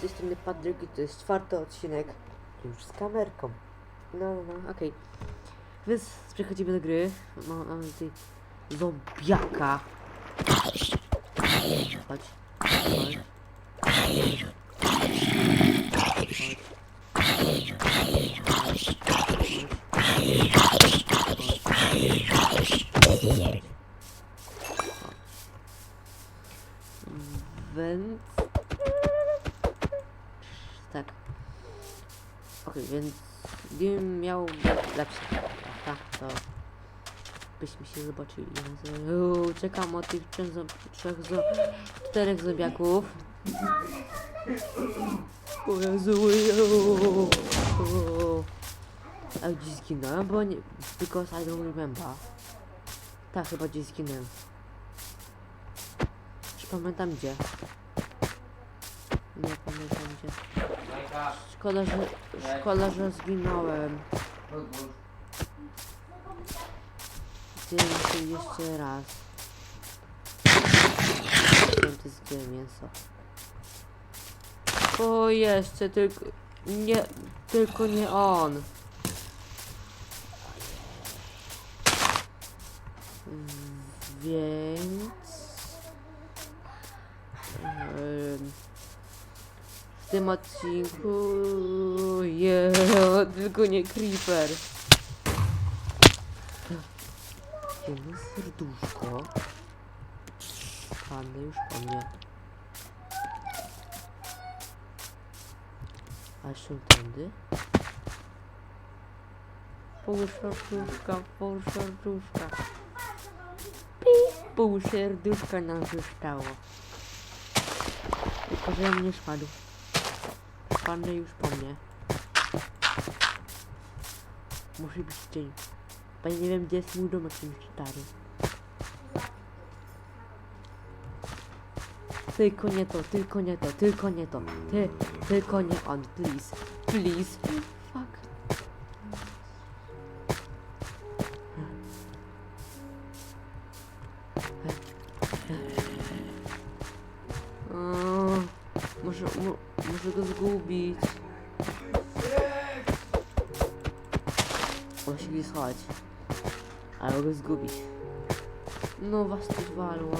Z tej strony Patryk i to jest czwarty odcinek już z kamerką. No, no, no, okej. Więc przechodzimy do gry. Ma- Mamy tutaj zombiaka. Chodź. Więc... Tak. Okej, więc gdybym miał być lepszy, tak, to byśmy się zobaczyli. Czekam od tych trzech, zo- trzech zo czterech zombiaków. O Jezu. A gdzieś zginąłem, bo nie... Because I don't remember. Tak, chyba gdzieś zginąłem. Czy pamiętam gdzie? Nie pamiętam gdzie. Szkoda, że, szkoda, że zginąłem. Zjem się jeszcze raz. Święty zgię mięso. O, jeszcze tylko... Nie, tylko nie on. Więc... em, W tym odcinku... Je, tylko nie creeper. Jedno serduszko. Panny już po mnie. A jeszcze tędy. Pół serduszka, pół serduszka. Pi, pół serduszka nam zostało. Tylko, że mnie spadł. Panny już po mnie. Musi być dzień. Bo nie wiem gdzie jest mój domek ten stary. Tylko nie to, tylko nie to, tylko nie to. Ty, tylko nie on, please. Please. Fuck. O, muszę, mu, muszę go zgubić. Musi schować. Ale go zgubić. No was tu walło.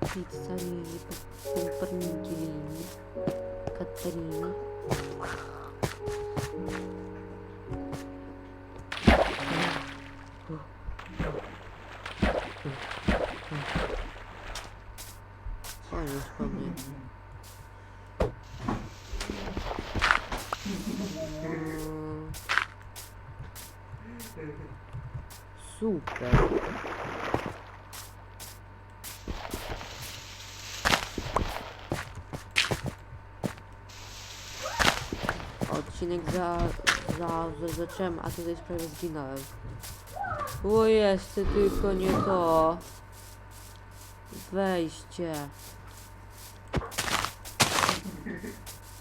Pizzarini, pumpernikilini, Katarini. O, Super. Odcinek za, za, za zacząłem, a tutaj prawie zginąłem. O jeszcze tylko nie to. Wejście.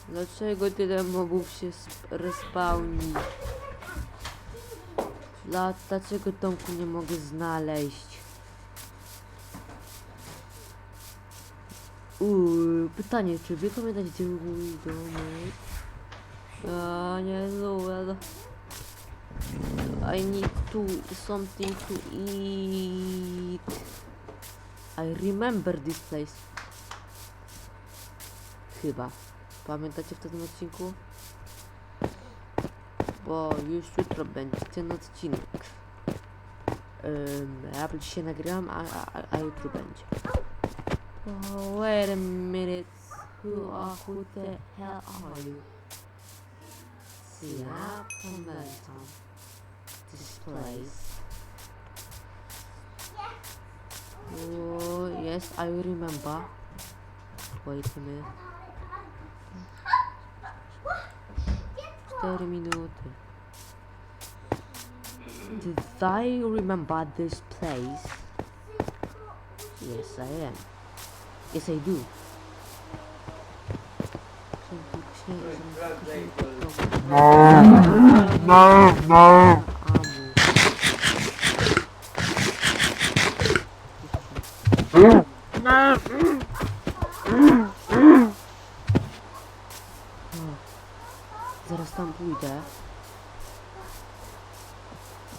Dlaczego tyle mobów się sp- respawni? Dla, dlaczego domku nie mogę znaleźć? Uuu, pytanie, czy wy pamiętacie gdzie był mój domek? A nie, złe. I need to something to eat. I remember this place. Chyba. Pamiętacie w tym odcinku? Bo już jutro będzie ten odcinek. Um, ja a, a, a jutro będzie. Oh, wait a minute. Who, are, who the hell are you? See, I pamiętam this place. Oh, yes, I remember. Wait a minute. 4 minuty. Did I remember this place? Yes, I am. Yes, I do. No, no. Amu. Zaraz tam pójdę.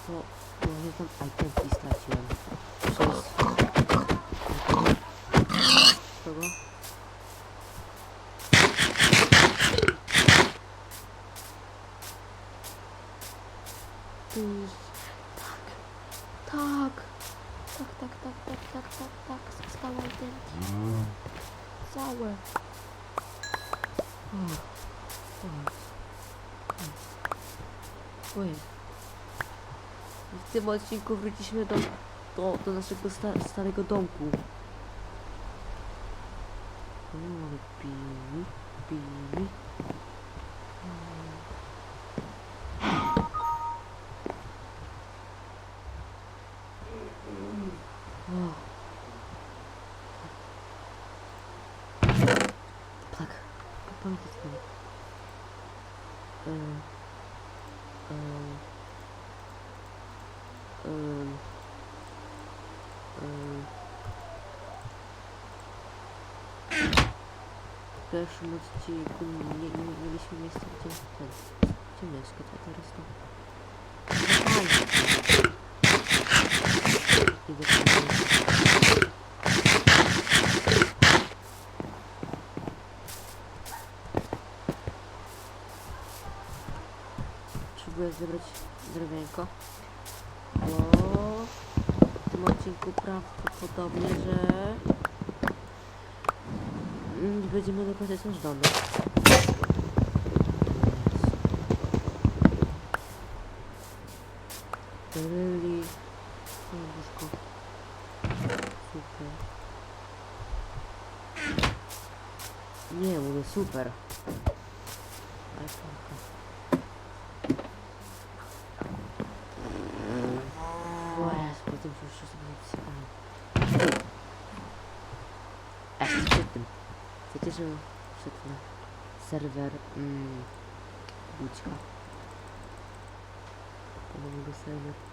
Bo ja tam itemki straciłem. Przez... Kogo? Tu. Tak. Tak. Tak, tak, tak, tak, tak, tak, tak. Skala itemki. Całe. O. O. Ojej. W tym odcinku wróciliśmy do, do, do naszego sta starego domku. Mamy pili. Tak. Pamiętaj W pierwszym odcinku nie, nie, mieliśmy miejsca gdzie ten. Gdzie mieszkać, a teraz to. Idę. Próbuję zebrać drewienko. Bo w tym odcinku prawdopodobnie, że będziemy dokończać nasz domek. Really? Łóżko. Super. Nie, mówię super. Ale spoko. Oraz potem już sobie napisałem. Jeszcze przed tym. Wiecie, że wszedł na serwer mm, Bućka. Serwer.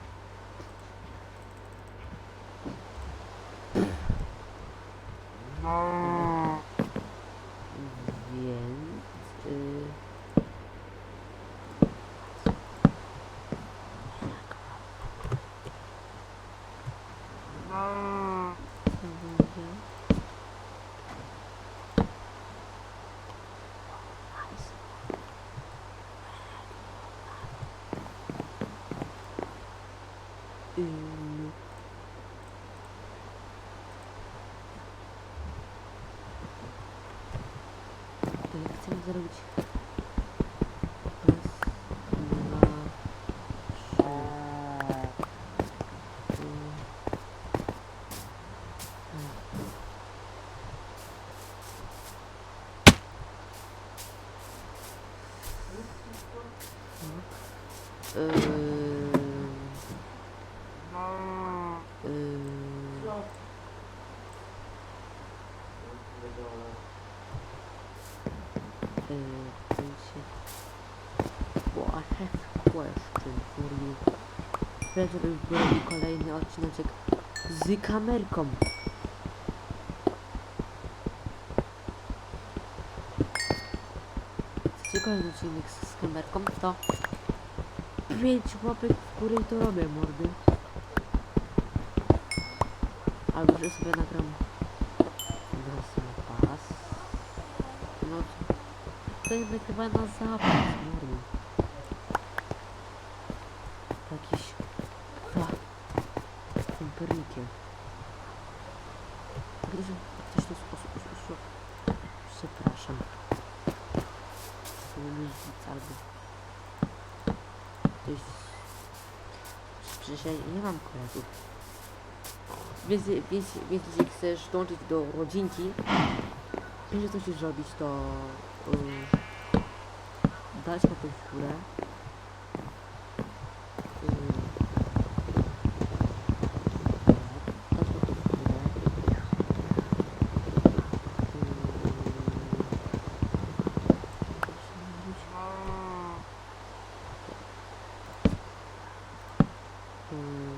Викторович. Sensie- Bo I have question for you. Będę robił kolejny odcineczek z kamerką. Chcecie kolejny odcinek z, kamerką, to 5 łapek w górę i to robię, mordy. Albo że sobie nagram sobie pas. No to jednak chyba na zapas, mordy. Jakiś dwa tempernikiem. Gdyż w coś tu sposób usłyszał. Przepraszam. Ludzic albo ktoś Przecież ja nie mam kolegów. Więc, więc, więc jeśli chcesz dołączyć do rodzinki, jeżeli coś chcesz zrobić, to dać łapę w górę. Yy,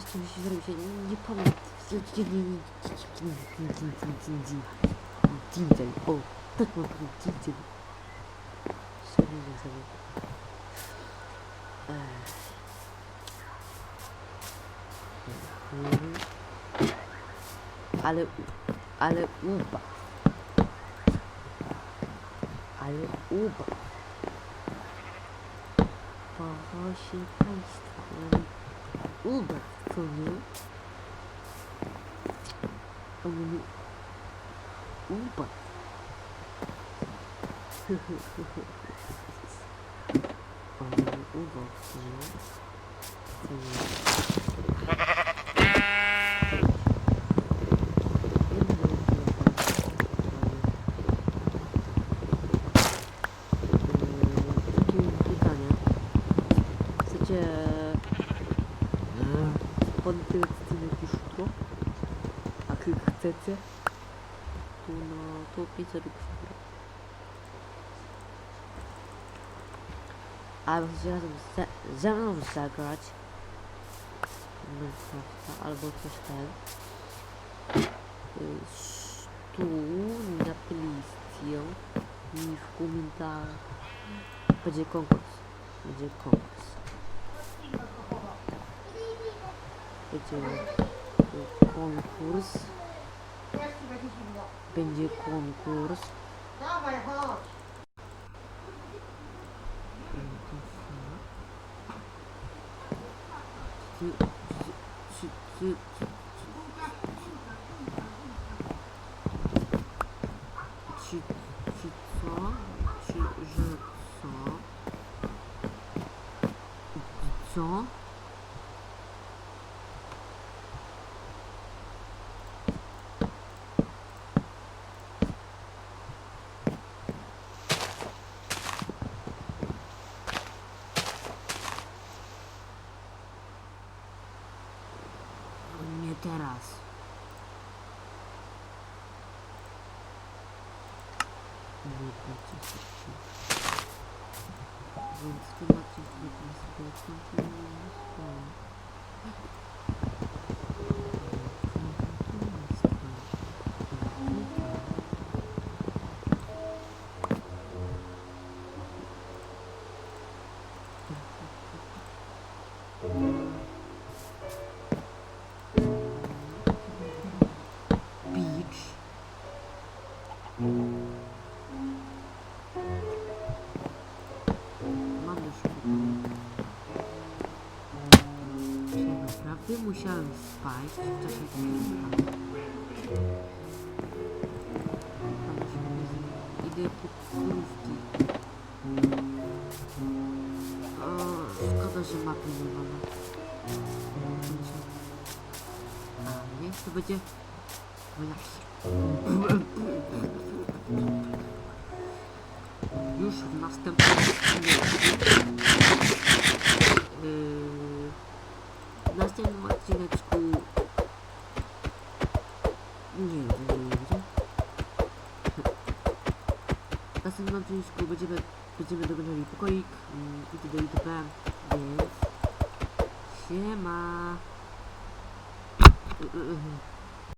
dać łapę w górę. Yy, yy, Coś tu musi zrobić, ja nie, nie pamiętam Dziędziel, o, tak mam powiedzieć, dziędziel. Szerzej sobie. Ech. Mhm. Ale, u- ale uba. Ale uba. Proszę Państwa, ale uba, co nie? Ale uba. Ale uba, co nie? Co nie? Takie pytanie. Chcecie jakieś jutro? A jak chcecie, to no to 5 rubów. Albo chcecie razem ze, ze mną zagrać Minecrafta albo coś ten. Y, Stu napiszcie mi w komentarzach. Będzie konkurs. Będzie konkurs. Będzie y, konkurs. Będzie konkurs. Dawaj, chodź. Czy, czy, czy, czy, czy, czy co? Czy, że co? Co? Naprawdę musiałem spać w czasie filmu? Idę po krówki. O, szkoda, że mapy nie ma. A, niech to będzie... Już w następnym odcinku. Yy, w następnym odcineczku. Nie wiem, nie wiem. W następnym odcinku będziemy, będziemy dokończali pokoik itd. itp. Więc. Siema.